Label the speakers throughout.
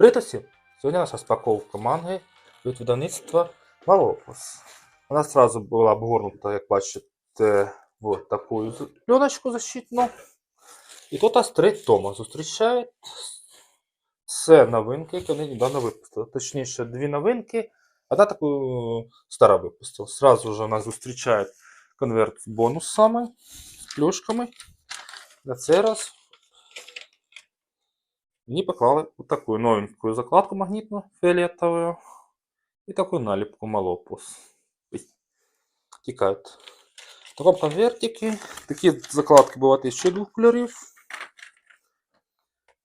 Speaker 1: Привіт! Сьогодні наша розпаковка манги від видавництва Малопус. Вона одразу була обгорнута, як бачите, в таку пленочку защитну. І тут аж три тома зустрічають. Це новинки, які вони недавно випустили. Точніше, дві новинки. Одна таку стара випустила. Сразу же нас зустрічає конверт з бонусами, плюшками. На цей раз Мені поклали вот такую новенькую закладку магнитную фиолетовую и такую налепку малопус. Тікають. В такому конвертике такі закладки бувають ще двох кольорів.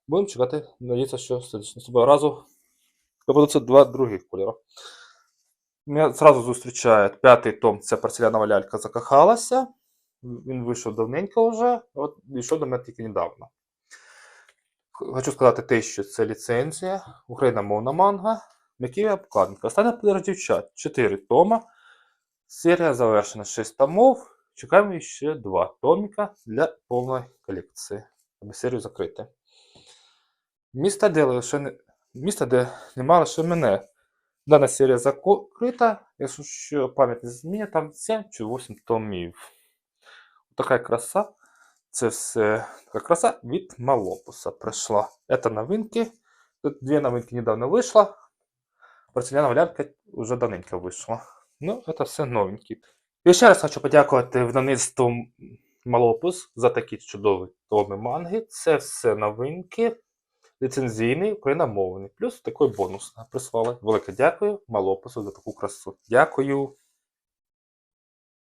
Speaker 1: Будемо чекати, надіятися, що наступного разу попадуться два других кольори. Мене зразу зустрічає п'ятий том, це порцелянова лялька закохалася. Він вийшов давненько вже, от вийшов до мене тільки недавно. Хочу сказати те, що це ліцензія, україномовна манга, м'які обкладинки. Остання подорож дівчат. 4 тома. Серія завершена 6 томов. Чекаємо ще 2 томіка для повної колекції, аби серію закрити. Місто, де лише не... Місто, де нема лише мене. Дана серія закрита, якщо пам'ять не змінює, там 7 чи 8 томів. Така краса. Це все така краса від Малопуса прийшла. Это новинки. Тут дві новинки недавно вийшла. Порцеляновая лялька вже давненько вийшла. Ну, це все новенькі. І ще раз хочу подякувати видавництву Малопус за такі чудові томи манги. Це все новинки, ліцензійний, україномовний. Плюс такий бонус прислали. Велике дякую Малопусу за таку красу. Дякую.